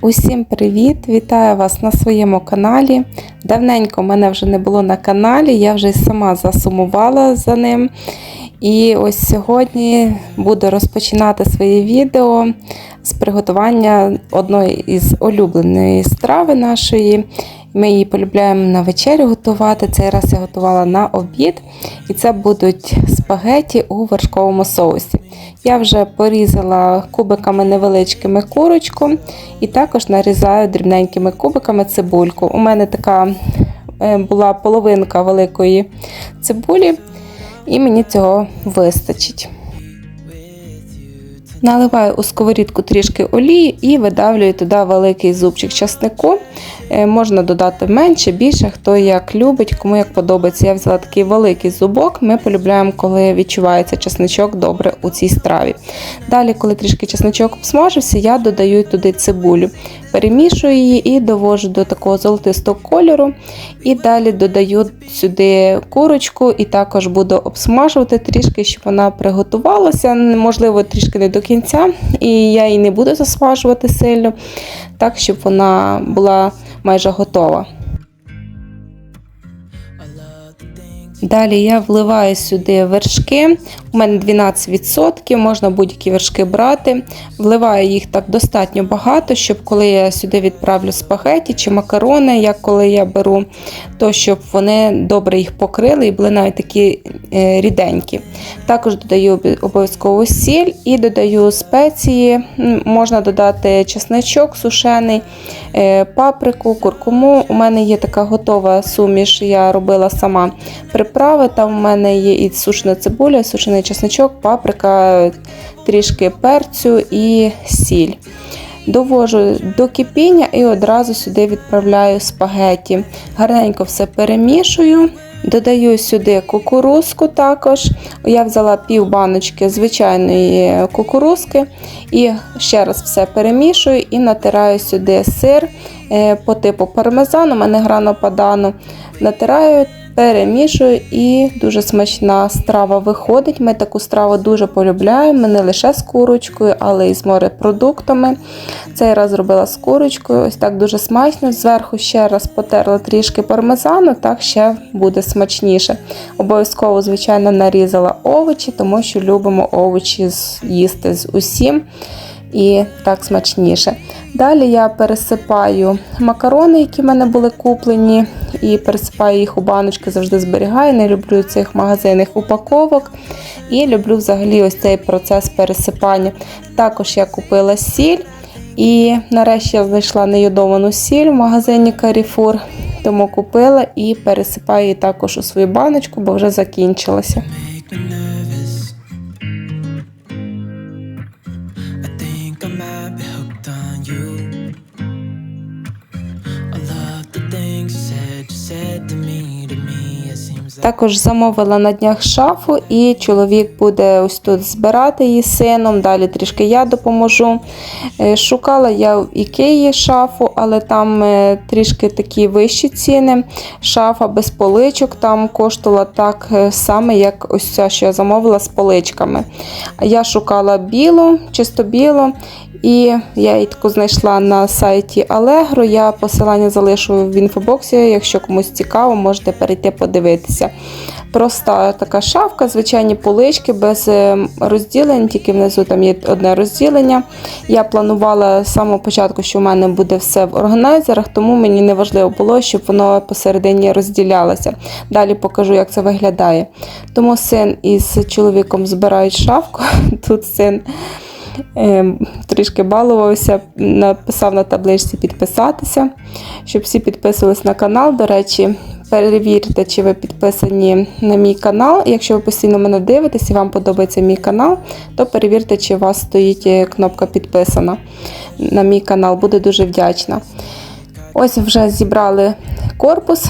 Усім привіт! Вітаю вас на своєму каналі. Давненько мене вже не було на каналі, я вже сама засумувала за ним. І ось сьогодні буду розпочинати своє відео з приготування одної із улюбленої страви нашої. Ми її полюбляємо на вечерю готувати. Цей раз я готувала на обід. І це будуть спагеті у вершковому соусі. Я вже порізала кубиками невеличкими курочку і також нарізаю дрібненькими кубиками цибульку. У мене така е, була половинка великої цибулі, і мені цього вистачить. Наливаю у сковорідку трішки олії і видавлюю туди великий зубчик часнику. Е, Можна додати менше, більше, хто як любить, кому як подобається. Я взяла такий великий зубок. Ми полюбляємо, коли відчувається чесничок добре у цій страві. Далі, коли трішки чесничок обсмажився, я додаю туди цибулю, перемішую її і довожу до такого золотистого кольору. І далі додаю сюди курочку і також буду обсмажувати трішки, щоб вона приготувалася. Можливо, трішки не до кінця, і я її не буду засмажувати сильно, так, щоб вона була майже готова. Далі я вливаю сюди вершки. У мене 12%, можна будь-які вершки брати. Вливаю їх так достатньо багато, щоб коли я сюди відправлю спагеті чи макарони, як коли я беру, то щоб вони добре їх покрили і були навіть такі е, ріденькі. Також додаю обов'язково сіль і додаю спеції. Можна додати чесничок сушений, е, паприку, куркуму. У мене є така готова суміш, я робила сама приправи. Там у мене є і сушена цибуля, і сушений чесничок, паприка, трішки перцю і сіль. Довожу до кипіння і одразу сюди відправляю спагеті. Гарненько все перемішую. Додаю сюди кукурузку також. Я взяла пів баночки звичайної кукурузки і ще раз все перемішую і натираю сюди сир е, по типу пармезану, у мене грано падано. Натираю, перемішую і дуже смачна страва виходить. Ми таку страву дуже полюбляємо, не лише з курочкою, але й з морепродуктами. Цей раз зробила з курочкою, ось так дуже смачно. Зверху ще раз потерла трішки пармезану, так ще буде смачніше. Обов'язково, звичайно, нарізала овочі, тому що любимо овочі їсти з усім. І так смачніше. Далі я пересипаю макарони, які в мене були куплені, і пересипаю їх у баночки, завжди зберігаю. Не люблю цих магазинних упаковок. І люблю взагалі ось цей процес пересипання. Також я купила сіль. І нарешті я знайшла неюдовану сіль в магазині Carrefour, тому купила і пересипаю її також у свою баночку, бо вже закінчилася. Також замовила на днях шафу, і чоловік буде ось тут збирати її сином. Далі трішки я допоможу. Е, Шукала я в Ікеї шафу, але там е, трішки такі вищі ціни. Шафа без поличок там коштувала так е, саме, як ось ця, що я замовила з поличками. Я шукала білу, чисто білу. І я її таку знайшла на сайті Allegro. Я посилання залишу в інфобоксі. Якщо комусь цікаво, можете перейти подивитися. Проста така шафка, звичайні полички без е, розділень, тільки внизу там є одне розділення. Я планувала з самого початку, що в мене буде все в органайзерах, тому мені не важливо було, щоб воно посередині розділялося. Далі покажу, як це виглядає. Тому син із чоловіком збирають шафку. Тут син трішки балувався, написав на табличці підписатися, щоб всі підписувались на канал. До речі, перевірте, чи ви підписані на мій канал. Якщо ви постійно мене дивитесь і вам подобається мій канал, то перевірте, чи у вас стоїть е, кнопка підписана на мій канал. Буду дуже вдячна. Ось вже зібрали корпус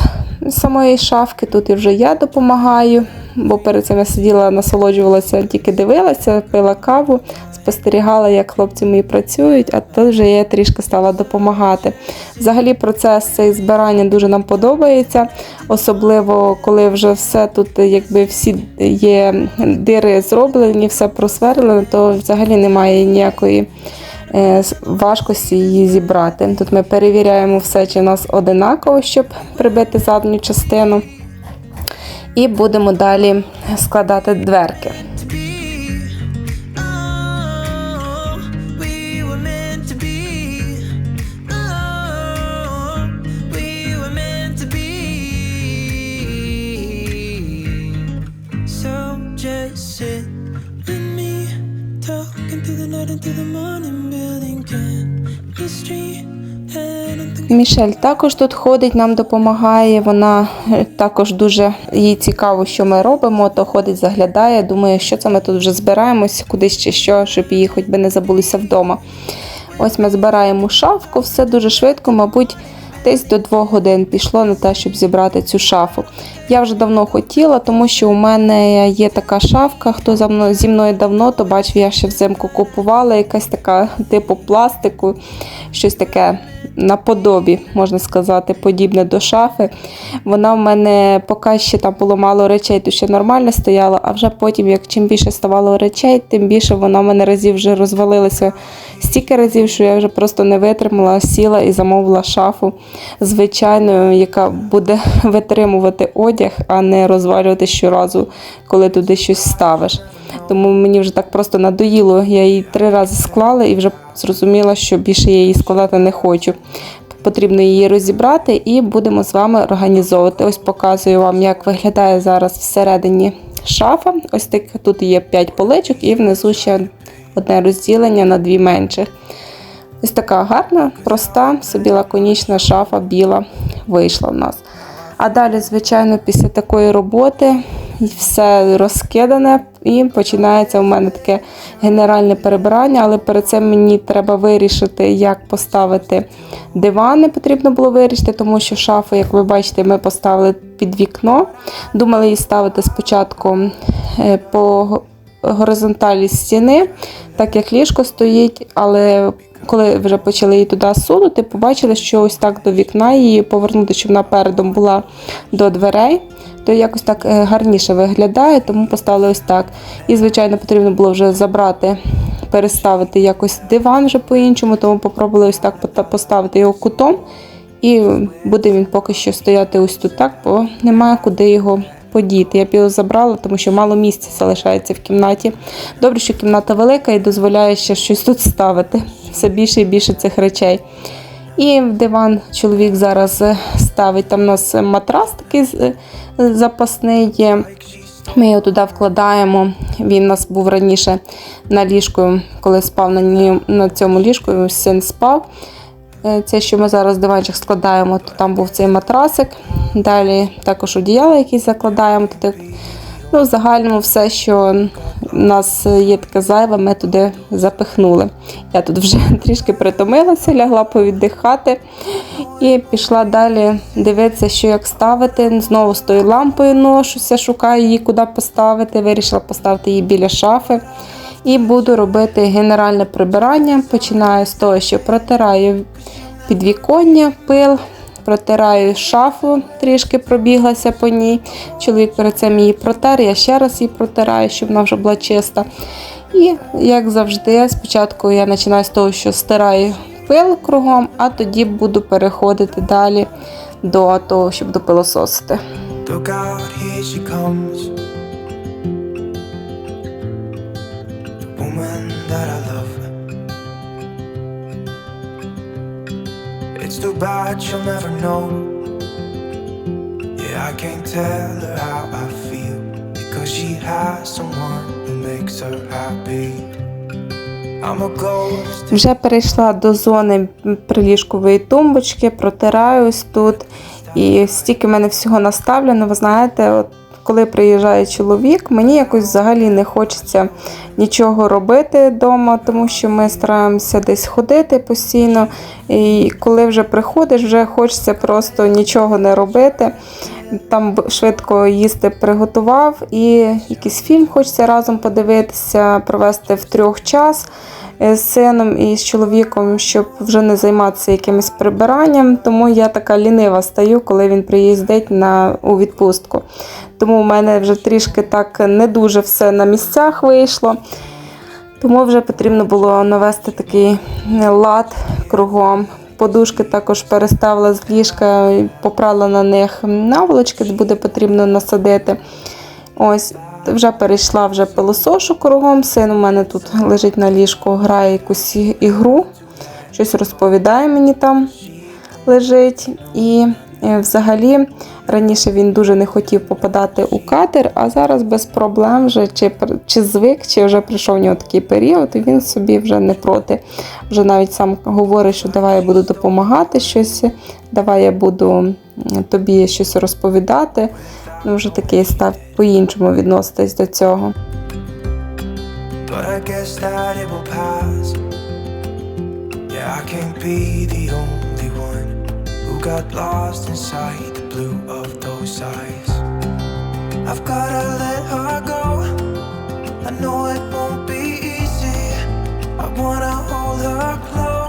самої шафки. Тут і вже я допомагаю, бо перед цим я сиділа, насолоджувалася, тільки дивилася, пила каву, спостерігала, як хлопці мої працюють, а тут вже я трішки стала допомагати. Взагалі, процес цей збирання дуже нам подобається, особливо коли вже все тут, якби всі є дири зроблені, все просверлено, то взагалі немає ніякої важкості її зібрати. Тут ми перевіряємо все, чи у нас одинаково, щоб прибити задню частину. І будемо далі складати дверки. just sit with me, talking through the night into the morning, Мішель також тут ходить, нам допомагає. Вона е, також дуже їй цікаво, що ми робимо, то ходить, заглядає. Думає, що це ми тут вже збираємось, кудись чи що, щоб її хоч би не забулися вдома. Ось ми збираємо шафку, все дуже швидко, мабуть, десь до двох годин пішло на те, щоб зібрати цю шафу. Я вже давно хотіла, тому що у мене є така шафка. Хто за мною зі мною давно, то бачив, я ще взимку купувала якась така типу пластику, щось таке наподобі, можна сказати, подібне до шафи. Вона в мене поки ще там було мало речей, то ще нормально стояла, а вже потім, як чим більше ставало речей, тим більше вона в мене разів вже розвалилася стільки разів, що я вже просто не витримала, сіла і замовила шафу звичайною, яка буде витримувати одяг, а не розвалювати щоразу, коли туди щось ставиш. Тому мені вже так просто надоїло. Я її три рази склала і вже зрозуміла, що більше я її складати не хочу. Потрібно її розібрати і будемо з вами організовувати. Ось показую вам, як виглядає зараз всередині шафа. Ось так тут є 5 поличок і внизу ще одне розділення на дві менших. Ось така гарна, проста, собі лаконічна шафа біла вийшла в нас. А далі, звичайно, після такої роботи все розкидане і починається у мене таке генеральне перебирання, але перед цим мені треба вирішити, як поставити дивани. Потрібно було вирішити, тому що шафу, як ви бачите, ми поставили під вікно. Думали її ставити спочатку е, по горизонталі стіни, так як ліжко стоїть, але коли вже почали її туди сунути, побачили, що ось так до вікна її повернути, щоб вона передом була до дверей, то якось так е, гарніше виглядає, тому поставили ось так. І, звичайно, потрібно було вже забрати, переставити якось диван вже по-іншому, тому попробували ось так поставити його кутом. І буде він поки що стояти ось тут так, бо немає куди його подіти. Я б його забрала, тому що мало місця залишається в кімнаті. Добре, що кімната велика і дозволяє ще щось тут ставити. Все більше і більше цих речей. І в диван чоловік зараз е, ставить. Там у нас матрас такий е, запасний є. Ми його туди вкладаємо. Він у нас був раніше на ліжку, коли спав на цьому ліжку, син спав. Е, Це, що ми зараз диванчик складаємо, то там був цей матрасик. Далі також одіяло якісь закладаємо туди. Ну, в загальному все, що в нас є таке зайве, ми туди запихнули. Я тут вже трішки притомилася, лягла повіддихати і пішла далі дивитися, що як ставити. Знову з тою лампою ношуся, шукаю її, куди поставити. Вирішила поставити її біля шафи. І буду робити генеральне прибирання. Починаю з того, що протираю підвіконня, пил, протираю шафу, трішки пробіглася по ній. Чоловік перед цим її протер, я ще раз її протираю, щоб вона вже була чиста. І, як завжди, спочатку я починаю з того, що стираю пил кругом, а тоді буду переходити далі до того, щоб допилососити. Look out, here she comes. It's too bad she'll never know. Yeah, I can't tell her how I feel. Because she has someone who makes her happy. Вже перейшла до зони приліжкової тумбочки, протираюсь тут. І стільки в мене всього наставлено. Ви знаєте, от коли приїжджає чоловік, мені якось взагалі не хочеться нічого робити вдома, тому що ми стараємося десь ходити постійно. І коли вже приходиш, вже хочеться просто нічого не робити. Там швидко їсти приготував, і якийсь фільм хочеться разом подивитися, провести в трьох час е, з сином і з чоловіком, щоб вже не займатися якимось прибиранням. Тому я така лінива стаю, коли він приїздить на, у відпустку. Тому в мене вже трішки так не дуже все на місцях вийшло. Тому вже потрібно було навести такий лад кругом. Подушки також переставила з ліжка, попрала на них наволочки, буде потрібно насадити. Ось, вже перейшла вже пилосошу кругом. Син у мене тут лежить на ліжку, грає якусь ігру, щось розповідає мені там лежить. І взагалі раніше він дуже не хотів попадати у катер, а зараз без проблем вже чи, чи звик, чи вже прийшов у нього такий період, і він собі вже не проти. Вже навіть сам говорить, що давай я буду допомагати щось, давай я буду тобі щось розповідати. Ну, вже такий став по-іншому відноситись до цього. But I guess that it will pass. Yeah, I can't be the only got lost inside the blue of those eyes. I've gotta let her go. I know it won't be easy. I wanna hold her close.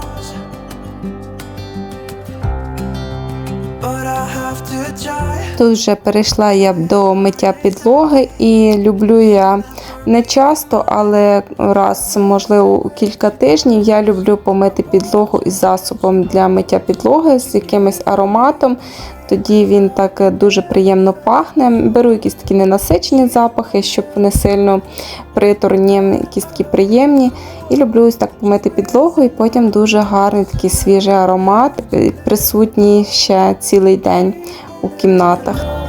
Тут вже перейшла я до миття підлоги і люблю я не часто, але раз, можливо, кілька тижнів я люблю помити підлогу із засобом для миття підлоги з якимось ароматом. Тоді він так дуже приємно пахне. Беру якісь такі ненасичені запахи, щоб вони сильно приторні, якісь такі приємні. І люблю ось так помити підлогу, і потім дуже гарний такий свіжий аромат, е, присутній ще цілий день у кімнатах.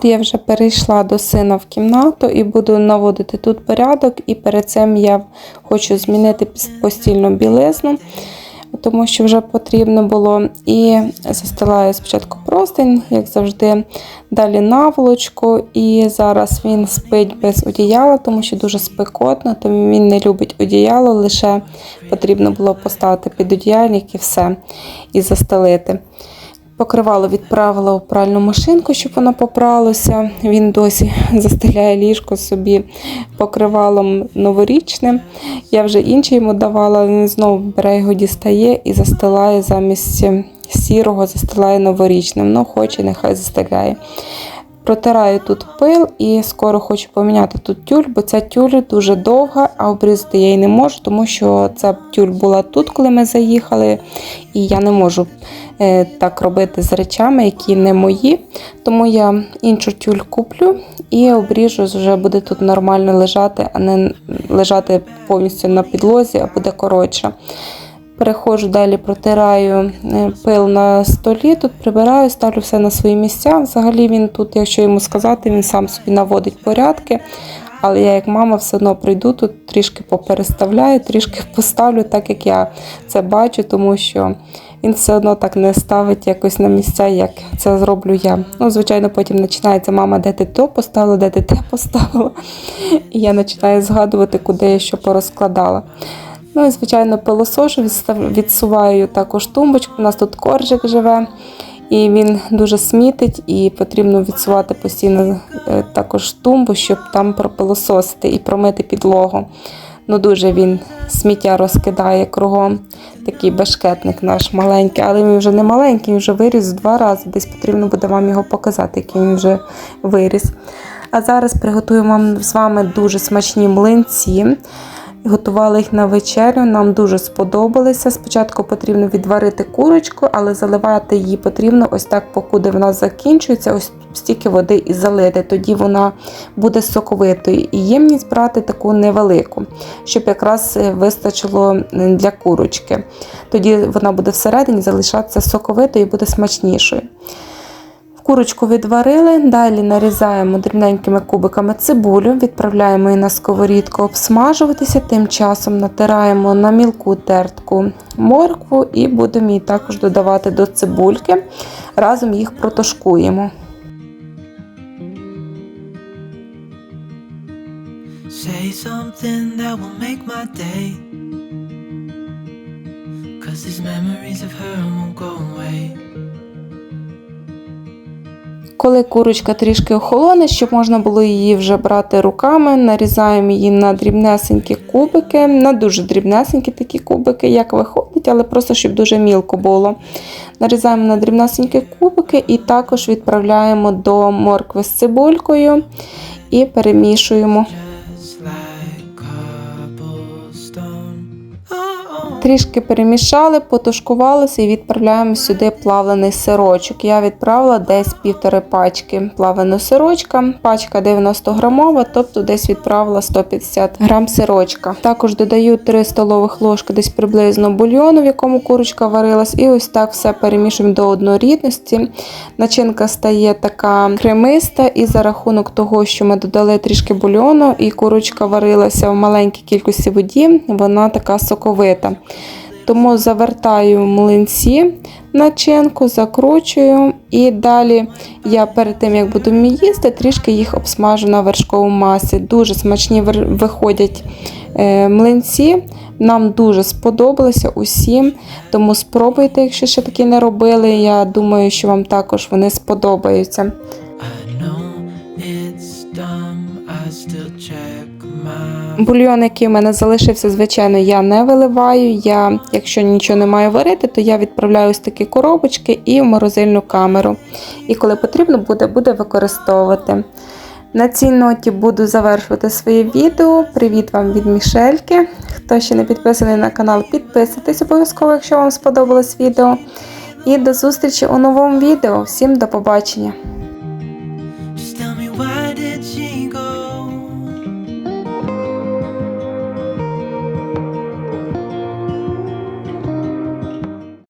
Тут я вже перейшла до сина в кімнату і буду наводити тут порядок. І перед цим я хочу змінити постільну білизну, тому що вже потрібно було. І застилаю спочатку простень, як завжди, далі наволочку. І зараз він спить без одіяла, тому що дуже спекотно, тому він не любить одіяло, лише потрібно було поставити під одіяльник і все, і застелити. Покривало відправила у пральну машинку, щоб воно попралося. Він досі застеляє ліжко собі покривалом новорічним. Я вже інше йому давала, він знову бере його дістає і застилає замість сірого, застилає новорічним. Ну, хоче, нехай застеляє. Протираю тут пил і скоро хочу поміняти тут тюль, бо ця тюль дуже довга, а обрізати я її не можу, тому що ця тюль була тут, коли ми заїхали, і я не можу так робити з речами, які не мої. Тому я іншу тюль куплю і обріжу, вже буде тут нормально лежати, а не лежати повністю на підлозі, а буде коротше. Переходжу далі, протираю е, пил на столі, тут прибираю, ставлю все на свої місця. Взагалі він тут, якщо йому сказати, він сам собі наводить порядки. Але я, як мама, все одно прийду тут, трішки попереставляю, трішки поставлю, так як я це бачу, тому що він все одно так не ставить якось на місця, як це зроблю я. Ну, звичайно, потім починається мама, де ти то поставила, де ти те поставила. І я починаю згадувати, куди я що порозкладала. Ну і, звичайно, пилосошу, відсуваю також тумбочку. У нас тут коржик живе, і він дуже смітить, і потрібно відсувати постійно е, також тумбу, щоб там пропилососити і промити підлогу. Ну, дуже він сміття розкидає кругом. Такий бешкетник наш маленький, але він вже не маленький, він вже виріс два рази. Десь потрібно буде вам його показати, який він вже виріс. А зараз приготуємо з вами дуже смачні млинці. Готували їх на вечерю, нам дуже сподобалися. Спочатку потрібно відварити курочку, але заливати її потрібно ось так, покуди вона закінчується, ось стільки води і залити. Тоді вона буде соковитою. І ємність брати таку невелику, щоб якраз е, вистачило для курочки. Тоді вона буде всередині залишатися соковитою і буде смачнішою. Курочку відварили, далі нарізаємо дрібненькими кубиками цибулю, відправляємо її на сковорідку обсмажуватися. Тим часом натираємо на мілку тертку моркву і будемо її також додавати до цибульки. Разом їх протушкуємо. Say something that will make my day. Cause these memories of her won't go away. Коли курочка трішки охолоне, щоб можна було її вже брати руками, нарізаємо її на дрібнесенькі кубики, на дуже дрібнесенькі такі кубики, як виходить, але просто щоб дуже мілко було. Нарізаємо на дрібнесенькі кубики і також відправляємо до моркви з цибулькою і перемішуємо. Трішки перемішали, потушкувалося і відправляємо сюди плавлений сирочок. Я відправила десь півтори пачки плавленого сирочка, пачка 90 грамова, тобто десь відправила 150 грам сирочка. Також додаю 3 столових ложки десь приблизно бульйону, в якому курочка варилась, і ось так все перемішуємо до однорідності. Начинка стає така кремиста, і за рахунок того, що ми додали трішки бульйону, і курочка варилася в маленькій кількості воді, вона така соковита. Тому завертаю млинці начинку, закручую і далі я перед тим як буду їсти, трішки їх обсмажу на вершковому масі. Дуже смачні виходять е, млинці. Нам дуже сподобалося усім, тому спробуйте, якщо ще такі не робили. Я думаю, що вам також вони сподобаються. I know it's dumb. I still. Бульйон, який у мене залишився, звичайно, я не виливаю. Я, якщо нічого не маю варити, то я відправляю ось такі коробочки і в морозильну камеру. І коли потрібно буде, буде використовувати. На цій ноті буду завершувати своє відео. Привіт вам від Мішельки. Хто ще не підписаний на канал, підписуйтесь обов'язково, якщо вам сподобалось відео. І до зустрічі у новому відео. Всім до побачення!